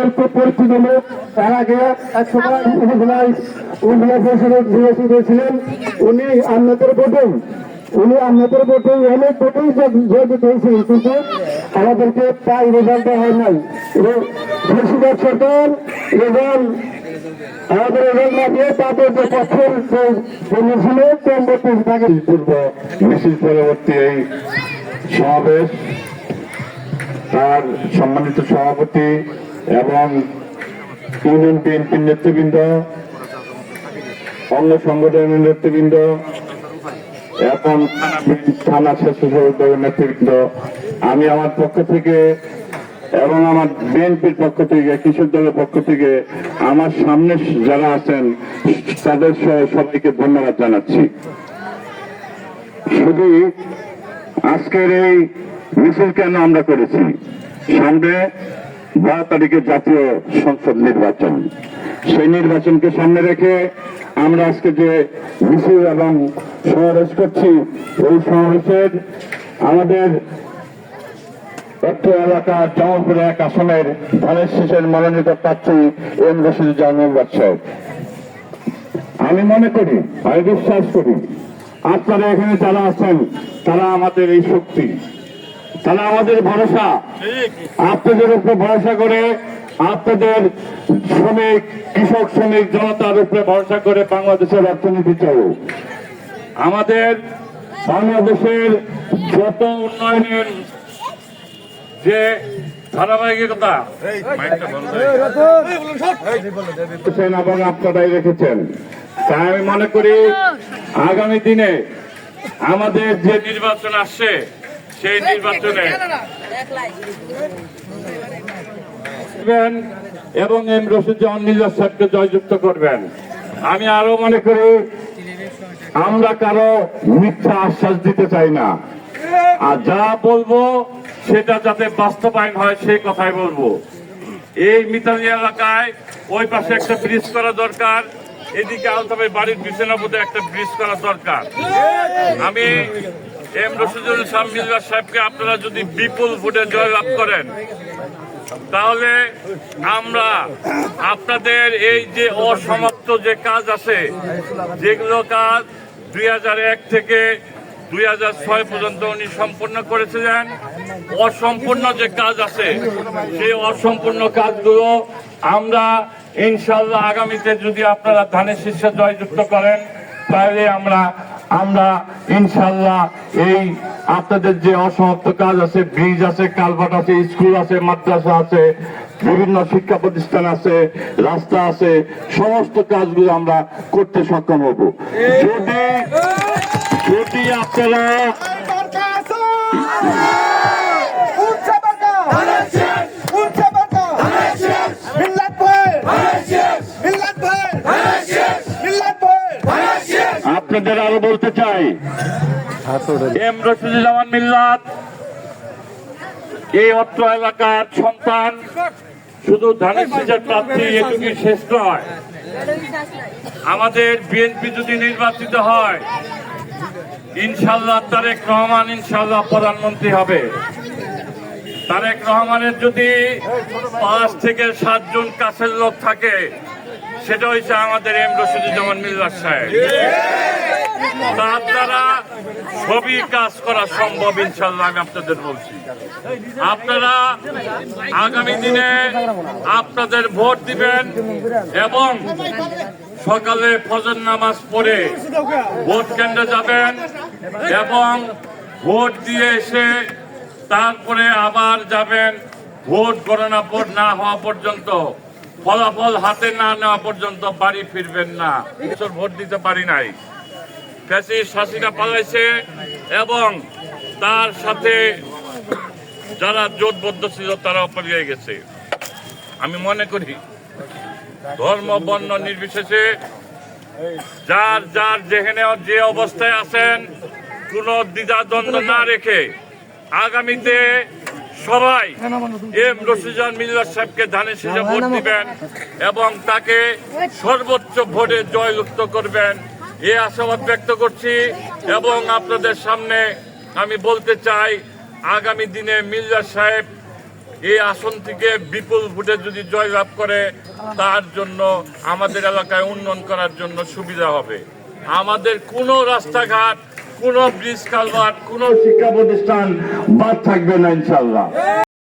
আমাদের পরিচিত লোক তার আগে উপজেলায় উপজেলা পরিষদের হয়েছিলেন উনি উনি ভোটে অনেক ভোটেই জয়যুক্ত হয়েছেন কিন্তু আমাদেরকে রেজাল্ট হয় নাই। মুর্শিদাবাদ সরকার এবং আমাদের রেজাল্ট না দিয়ে তাদের যে পক্ষের জমি ছিল কম ভোটে তাকে পূর্ব মিছিল পরবর্তী এই সমাবেশ তার সম্মানিত সভাপতি এবং ইউনিয়ন বিএনপির নেতৃবৃন্দ, অন্য সংগঠনের নেতৃবৃন্দ এখন থানা স্বেচ্ছাসেবক নেতৃবৃন্দ। আমি আমার পক্ষ থেকে এবং আমার বিএনপির পক্ষ থেকে, কৃষক দলের পক্ষ থেকে আমার সামনে যারা আছেন, তাদের সবাইকে ধন্যবাদ জানাচ্ছি। শুধু আজকের এই মিছিল কেন আমরা করেছি? সামনে বারো তারিখে জাতীয় সংসদ নির্বাচন। সেই নির্বাচনকে সামনে রেখে আমরা আজকে যে মিছিল এবং সমাবেশ করছি, এই সমাবেশের আমাদের এলাকা জামালপুর এক আসনের ধানের শীষের মনোনীত প্রার্থী এম রশিদুজ্জামান বাদশাহ। আমি মনে করি, আমি বিশ্বাস করি, আপনারা এখানে যারা আছেন, তারা আমাদের এই শক্তি। তারা আমাদের ভরসা। আপনাদের উপরে ভরসা করে আপনাদের শ্রমিক কৃষক শ্রমিক জনতার উপরে ভরসা করে বাংলাদেশের অর্থনীতি চলো। আমাদের বাংলাদেশের যত উন্নয়নের যে ধারাবাহিকতা এবং আপনারাই রেখেছেন। তাই আমি মনে করি আগামী দিনে আমাদের যে নির্বাচন আসছে সেই নির্বাচনে এবং এম রশিদুজ্জামান মির্জা সাহেবকে জয়যুক্ত করবেন। আমি আরও মনে করি আমরা কারও মিথ্যা আশ্বাস দিতে চাই না। আর যা বলব সেটা যাতে বাস্তবায়ন হয় সেই কথাই বলব। এই মিতালি এলাকায় ওই পাশে একটা ব্রিজ করা দরকার এদিকে আলতাবে বাড়ির বিছানাপথে একটা ব্রিজ করা দরকার। আমি এম রশিদুল ইসলাম মিল্লা সাহেবকে আপনারা যদি বিপুল ভোটে জয়লাভ করেন, তাহলে আমরা আপনাদের এই যে অসমাপ্ত যে কাজ আছে, যেগুলো কাজ দুই হাজার এক থেকে দুই হাজার ছয় পর্যন্ত উনি সম্পূর্ণ করেছিলেন, অসম্পূর্ণ যে কাজ আছে, সেই অসম্পূর্ণ কাজগুলো আমরা ইনশাল্লাহ আগামীতে যদি আপনারা ধানের শীর্ষে জয়যুক্ত করেন, তাহলে আমরা আমরা ইনশাল্লাহ এই আপনাদের যে অসমাপ্ত কাজ আছে, ব্রিজ আছে, কালভার্ট আছে, স্কুল আছে, মাদ্রাসা আছে, বিভিন্ন শিক্ষা প্রতিষ্ঠান আছে, রাস্তা আছে, সমস্ত কাজগুলো আমরা করতে সক্ষম হব। যদি যদি আপনারা আপনাদের আরও বলতে চাই। এম রশিদুজ্জামান মিল্লাত, এই অত্র এলাকার সন্তান শুধু ধানের শীষের প্রার্থী এটুকুই শেষ নয়। আমাদের বিএনপি যদি নির্বাচিত হয়, ইনশাল্লাহ তারেক রহমান ইনশাল্লাহ প্রধানমন্ত্রী হবে। তারেক রহমানের যদি পাঁচ থেকে সাতজন কাছের লোক থাকে সেটা হচ্ছে আমাদের এম রশিদুজ্জামান মিল্লাত সাহেব। তার দ্বারা সবই কাজ করা সম্ভব ইনশাল্লাহ আমি আপনাদের বলছি। আপনারা আগামী দিনে আপনাদের ভোট দিবেন এবং সকালে ফজর নামাজ পড়ে ভোট কেন্দ্রে যাবেন এবং ভোট দিয়ে এসে তারপরে আবার যাবেন ভোট গণনা না হওয়া পর্যন্ত, ফলাফল হাতে না নেওয়া পর্যন্ত বাড়ি ফিরবেন না। ভোট দিতে পারি নাই। ফ্যাসিস্ট হাসিনা পালাইছে এবং তার সাথে যারা জোটবদ্ধ ছিল তারা পালিয়ে গেছে। আমি মনে করি ধর্ম, বর্ণ নির্বিশেষে যার যার যেখানে যে অবস্থায় আছেন, কোনো দ্বিধাদ্বন্দ্ব না রেখে আগামীতে সবাই এম রশিজান মিল্লার সাহেবকে ধানের শীষে ভোট দিবেন এবং তাকে সর্বোচ্চ ভোটে জয়যুক্ত করবেন। এ আশাবাদ ব্যক্ত করছি এবং আপনাদের সামনে আমি বলতে চাই, আগামী দিনে মির্জা সাহেব এই আসন থেকে বিপুল ভোটে যদি জয়লাভ করে, তার জন্য আমাদের এলাকায় উন্নয়ন করার জন্য সুবিধা হবে। আমাদের কোনো রাস্তাঘাট, কোনো ব্রিজ কালভার্ট, কোনো শিক্ষা প্রতিষ্ঠান বাদ থাকবে না ইনশাল্লাহ